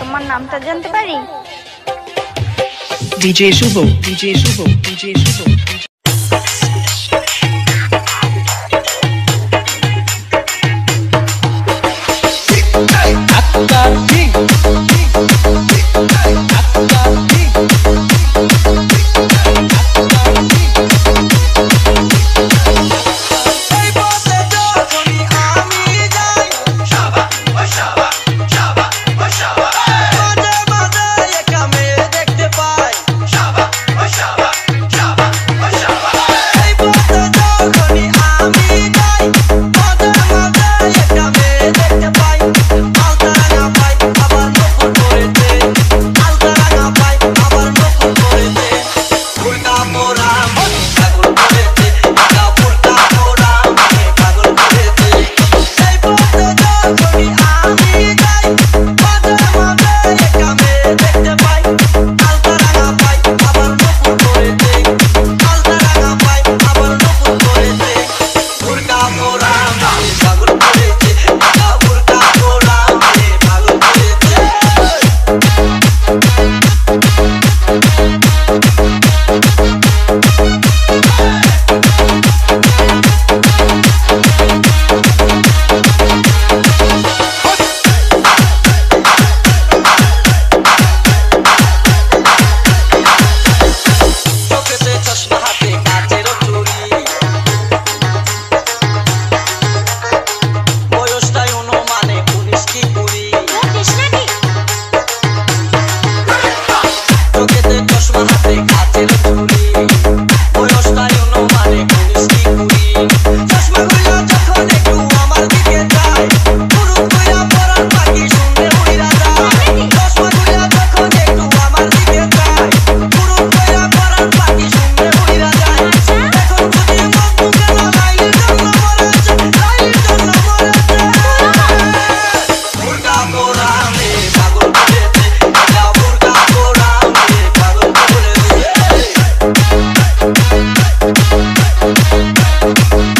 তোমার নামটা জানতে পারি DJ Shubho, DJ Shubho, DJ Shubho. Thank